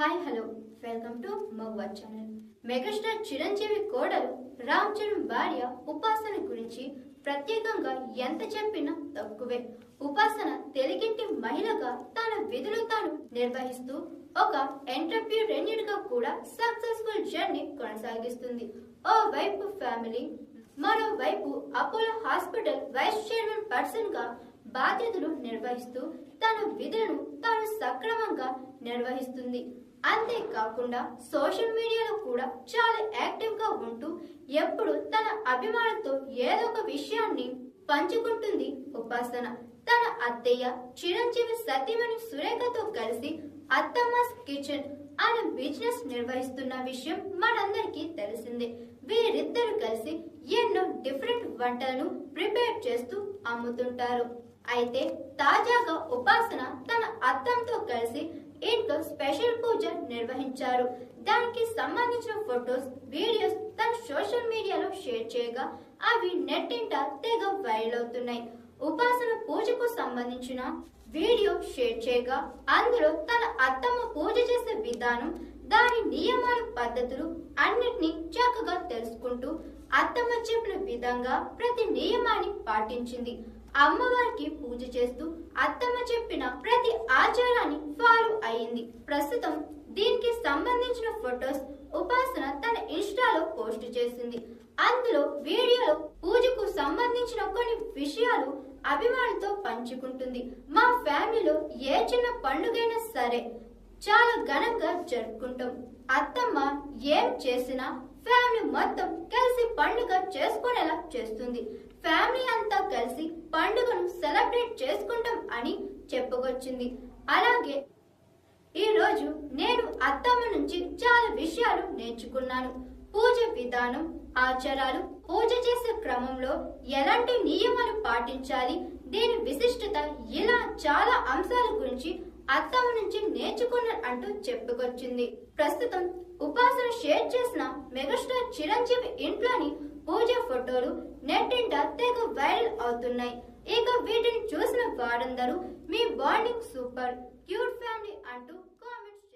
Hi hello. Welcome Mavva channel megastar Chiranjeevi కోడలు రామ్ చరణ్ భార్య ఉపాసన గురించి ప్రత్యేకంగా ఎంత చెప్పినా తక్కువే. ఉపాసన తెలుగింటి మహిళగా తన విధులు తాను నిర్వహిస్తూ ఒక ఎంటర్ప్రీనర్గా కూడా సక్సెస్ఫుల్ జర్నీ కొనసాగిస్తుంది. ఓ వైపు ఫ్యామిలీ మరోవైపు అపోలో హాస్పిటల్ వైస్ చైర్మన్ పర్సన్గా బాధ్యతలు నిర్వహిస్తూ తన విధులను తాను సక్రమంగా నిర్వహిస్తుంది. అంతేకాకుండా సోషల్ మీడియాలో కూడా చాలా యాక్టివ్గా ఉంటూ ఎప్పుడు తన అభిమానులతో ఏదో ఒక విషయాన్ని పంచుకుంటుంది ఉపాసన. తన అత్తయ్య చిరంజీవి సతీమణి సురేఖతో కలిసి అత్తమ్మస్ కిచెన్ అనే బిజినెస్ నిర్వహిస్తున్న విషయం మనందరికీ తెలిసిందే. వీరిద్దరు కలిసి ఎన్నో డిఫరెంట్ వంటలను ప్రిపేర్ చేస్తూ అమ్ముతుంటారు. అయితే తాజాగా ఉపాసన తన అత్తంతో కలిసి ఇంట్లో స్పెషల్ పూజ నిర్వహించారు. దానికి సంబంధించిన ఫొటోస్ వీడియోస్ తన సోషల్ మీడియాలో షేర్ చేయగా అవి నెట్టింట తెగ వైరల్ అవుతున్నాయి. ఉపాసన పూజకు సంబంధించిన వీడియో షేర్ చేయగా అందులో తన అత్తమ్మ పూజ చేసే విధానం దాని నియమాలు పద్ధతులు అన్నిటినీ చక్కగా తెలుసుకుంటూ అత్తమ్మ చెప్పిన విధంగా ప్రతి నియమాన్ని పాటించింది. అమ్మవారికి పూజ చేస్తూ అత్తమ్మ చెప్పిన ప్రతి ఆచారాన్ని ఫాలో అయింది ప్రస్తుతం దీనికి సంబంధించిన ఫొటోస్ ఉపాసన తన ఇన్స్టాలో పోస్ట్ చేసింది. అందులో వీడియోలో పూజకు సంబంధించిన కొన్ని విషయాలు అభిమానులతో పంచుకుంటుంది. మా ఫ్యామిలీలో ఏ చిన్న పండుగైనా సరే చాలా ఘనంగా జరుపుకుంటాం. అత్తమ్మ ఏం చేసినా ఫ్యామిలీ మొత్తం కలిసి పండుగ చేసుకునేలా చేస్తుంది. ఫ్యామిలీ అంతా కలిసి పండుగను సెలబ్రేట్ చేసుకుంటాం అని చెప్పుకొచ్చింది. అలాగే ఈరోజు నేను అత్తమ్మ నుంచి చాలా విషయాలు నేర్చుకున్నాను. విధానం ఆచారాలు పూజ చేసే క్రమంలో ఎలాంటి నియమాలు పాటించాలి? దీని విశిష్టత ఇలా చాలా అంశాల గురించి అత్తమ్మ నుంచి నేర్చుకున్నారు అంటూ చెప్పుకొచ్చింది. ప్రస్తుతం ఉపాసన షేర్ చేసిన మెగాస్టార్ చిరంజీవి ఇంట్లోని పూజ ఫోటోలు నెట్టింట తెగ వైరల్ అవుతున్నాయి. ఇక వీటిని చూసిన వారందరూ మీ బాండింగ్ సూపర్ క్యూట్ ఫ్యామిలీ అంటూ కామెంట్స్